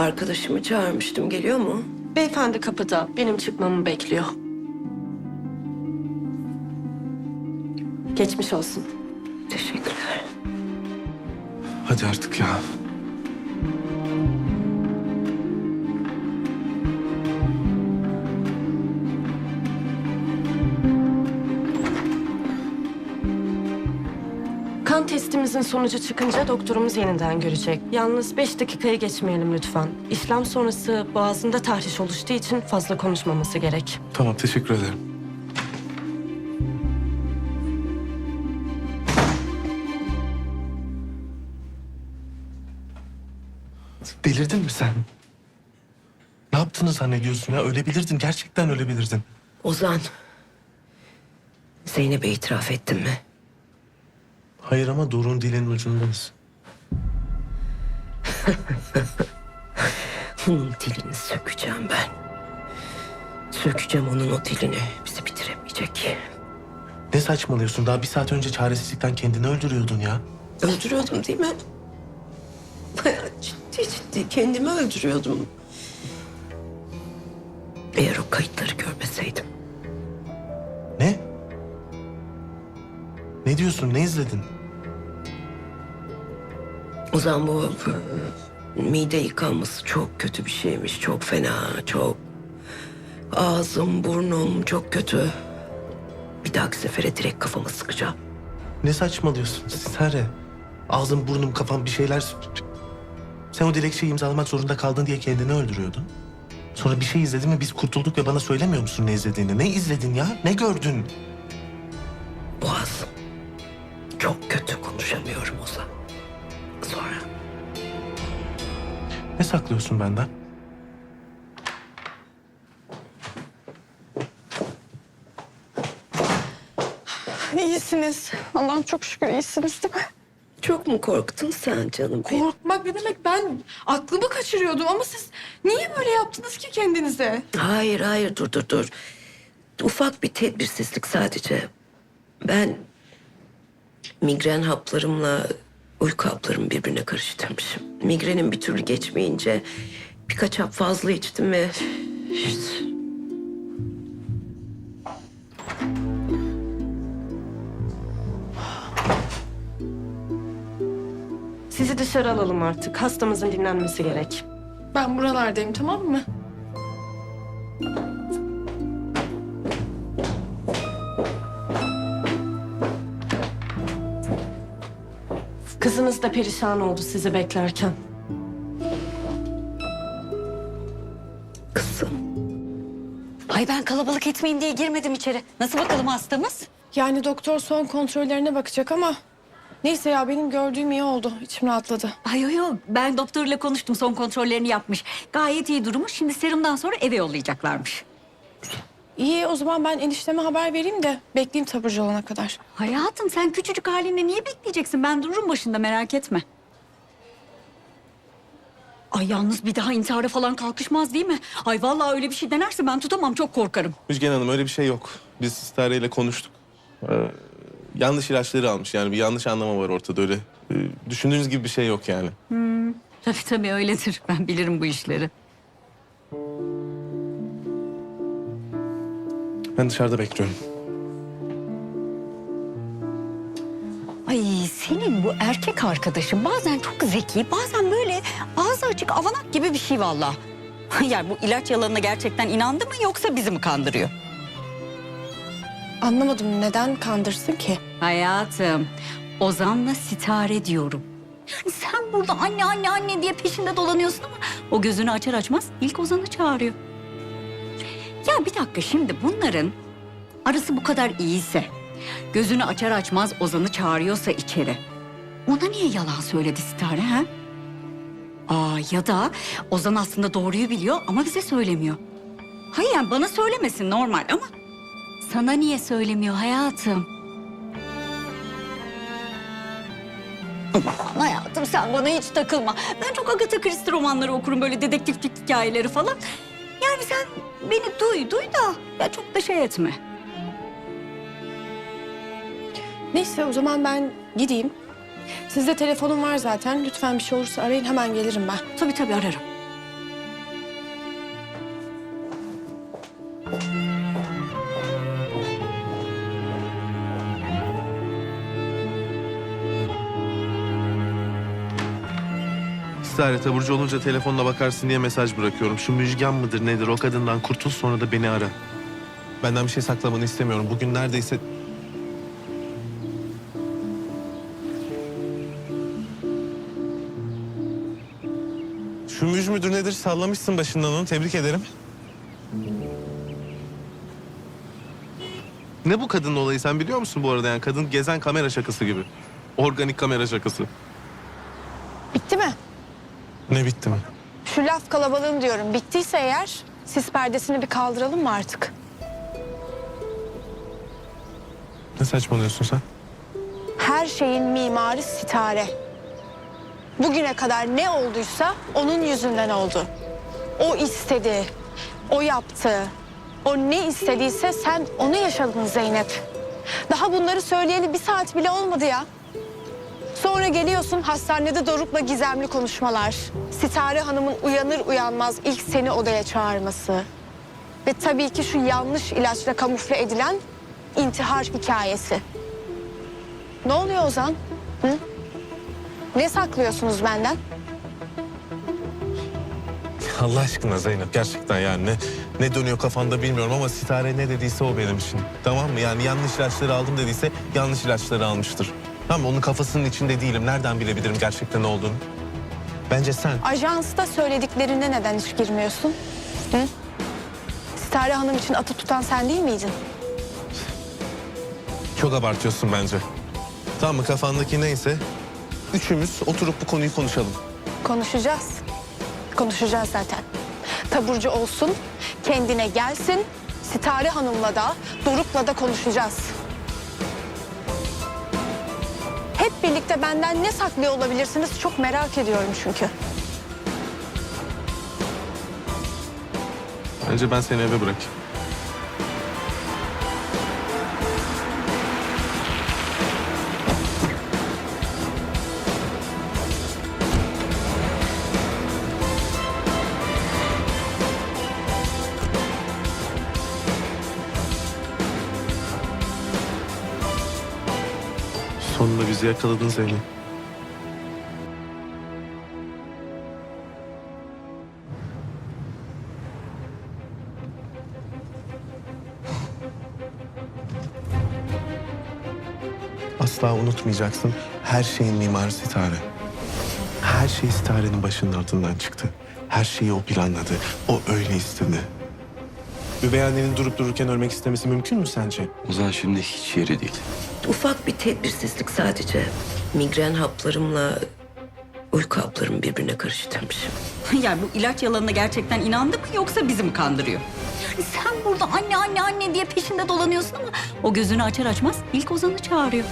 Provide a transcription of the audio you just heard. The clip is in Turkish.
Arkadaşımı çağırmıştım. Geliyor mu? Beyefendi kapıda. Benim çıkmamı bekliyor. Geçmiş olsun. Teşekkürler. Hadi artık ya. Testimizin sonucu çıkınca doktorumuz yeniden görecek. Yalnız beş dakikaya geçmeyelim lütfen. İşlem sonrası boğazında tahriş oluştuğu için fazla konuşmaması gerek. Tamam teşekkür ederim. Delirdin mi sen? Ne yaptığını zannediyorsun ya? Ölebilirdin. Gerçekten ölebilirdin. Ozan. Zeynep'e itiraf ettin mi? Hayır ama Doruk'un dilinin ucundayız. Onun dilini sökeceğim ben. Sökeceğim onun o dilini. Bizi bitiremeyecek. Ne saçmalıyorsun? Daha bir saat önce çaresizlikten kendini öldürüyordun ya. Öldürüyordum değil mi? Bayağı ciddi ciddi kendimi öldürüyordum. Eğer o kayıtları görmeseydim. Diyorsun? Ne izledin? O zaman bu mide yıkanması çok kötü bir şeymiş. Çok fena, çok. Ağzım, burnum çok kötü. Bir dahaki sefere direkt kafama sıkacağım. Ne saçmalıyorsun? Sare. Ağzım, burnum, kafam bir şeyler... Sen o dilekçeyi imzalamak zorunda kaldın diye kendini öldürüyordun. Sonra bir şey izledin ve biz kurtulduk ve bana söylemiyor musun ne izlediğini? Ne izledin ya? Ne gördün? Çok kötü konuşamıyorum Ozan. Sonra Ne saklıyorsun benden? İyisiniz. Allah'ım çok şükür iyisiniz değil mi? çok mu korktun sen canım benim? Korkmak ne demek? Ben aklımı kaçırıyordum ama siz niye böyle yaptınız ki kendinize? Hayır hayır dur dur dur. Ufak bir tedbirsizlik sadece. Ben migren haplarımla uyku haplarımı birbirine karıştırmışım. Migrenim bir türlü geçmeyince birkaç hap fazla içtim ve Sizi dışarı alalım artık. Hastamızın dinlenmesi gerek. Ben buralardayım tamam mı? Kızınız da perişan oldu sizi beklerken. kızım. Ay ben kalabalık etmeyin diye girmedim içeri. Nasıl bakalım hastamız? Yani doktor son kontrollerine bakacak ama... Neyse ya benim gördüğüm iyi oldu. İçim rahatladı. Ay yo yo ben doktorla konuştum son kontrollerini yapmış. Gayet iyi durumu şimdi serumdan sonra eve yollayacaklarmış. İyi o zaman ben enişteme haber vereyim de bekleyeyim taburcu olana kadar. Hayatım sen küçücük halinle niye bekleyeceksin? Ben dururum başında merak etme. Ay yalnız bir daha intihara falan kalkışmaz değil mi? Ay vallahi öyle bir şey denerse ben tutamam çok korkarım. Müjgan Hanım öyle bir şey yok. Biz Stare ile konuştuk. Ee, yanlış ilaçları almış. Yani bir yanlış anlama var ortada öyle. Ee, düşündüğünüz gibi bir şey yok yani. Tabii tabii öyledir. Ben bilirim bu işleri. Ben dışarıda bekliyorum. Ay senin bu erkek arkadaşın bazen çok zeki, bazen böyle ağzı açık avanak gibi bir şey vallahi. Yani bu ilaç yalanına gerçekten inandı mı yoksa bizi mi kandırıyor? Anlamadım neden kandırsın ki? Hayatım, Ozan'la sitare diyorum. Yani sen burada anne anne anne diye peşinde dolanıyorsun ama o gözünü açar açmaz ilk Ozan'ı çağırıyor. Ya bir dakika şimdi bunların arası bu kadar iyiyse, gözünü açar açmaz Ozan'ı çağırıyorsa içeri. Ona niye yalan söyledi sitare ha? Aa ya da Ozan aslında doğruyu biliyor ama bize söylemiyor. Hayır yani bana söylemesin normal ama sana niye söylemiyor hayatım? Hayatım sen bana hiç takılma. Ben çok Agatha Christie romanları okurum böyle dedektiflik hikayeleri falan. Yani sen beni duy, duy da ya çok da şey etme. Neyse o zaman ben gideyim. Sizde telefonum var zaten. Lütfen bir şey olursa arayın hemen gelirim ben. Tabii tabii ararım. Sare taburcu olunca telefonla bakarsın diye mesaj bırakıyorum. Şu müjgan mıdır nedir o kadından kurtul sonra da beni ara. Benden bir şey saklamanı istemiyorum. Bugün neredeyse... Şu müj müdür nedir sallamışsın başından onu tebrik ederim. Ne bu kadının olayı sen biliyor musun bu arada yani kadın gezen kamera şakası gibi. Organik kamera şakası. Bitti mi? Ne bitti mi? Şu laf kalabalığım diyorum. Bittiyse eğer sis perdesini bir kaldıralım mı artık? Ne saçmalıyorsun sen? Her şeyin mimarı sitare. Bugüne kadar ne olduysa onun yüzünden oldu. O istedi, o yaptı. O ne istediyse sen onu yaşadın Zeynep. Daha bunları söyleyeli bir saat bile olmadı ya. Sonra geliyorsun hastanede Doruk'la gizemli konuşmalar. Sitare Hanım'ın uyanır uyanmaz ilk seni odaya çağırması. Ve tabii ki şu yanlış ilaçla kamufle edilen intihar hikayesi. Ne oluyor Ozan? Hı? Ne saklıyorsunuz benden? Allah aşkına Zeynep gerçekten yani ne, ne dönüyor kafanda bilmiyorum ama Sitare ne dediyse o benim için. Tamam mı? Yani yanlış ilaçları aldım dediyse yanlış ilaçları almıştır. Tamam? Onun kafasının içinde değilim. Nereden bilebilirim gerçekten ne olduğunu? Bence sen. Ajansta söylediklerine neden hiç girmiyorsun? Hı? Sitare Hanım için atı tutan sen değil miydin? Çok abartıyorsun bence. Tamam mı? Kafandaki neyse üçümüz oturup bu konuyu konuşalım. Konuşacağız. Konuşacağız zaten. Taburcu olsun, kendine gelsin. Sitare Hanım'la da, Doruk'la da konuşacağız. Birlikte benden ne saklıyor olabilirsiniz çok merak ediyorum çünkü. Bence ben seni eve bırakayım. Sonunda bizi yakaladın Zeynep. Asla unutmayacaksın. Her şeyin mimarı Sitare. Her şey Sitare'nin başının altından çıktı. Her şeyi o planladı. O öyle istedi. Üvey annenin durup dururken ölmek istemesi mümkün mü sence? Ozan şimdi hiç yeri değil. Ufak bir tedbirsizlik sadece. Migren haplarımla uyku haplarımı birbirine karıştırmışım. Yani bu ilaç yalanına gerçekten inandı mı yoksa bizi mi kandırıyor? Yani sen burada anne anne anne diye peşinde dolanıyorsun ama o gözünü açar açmaz ilk Ozan'ı çağırıyor.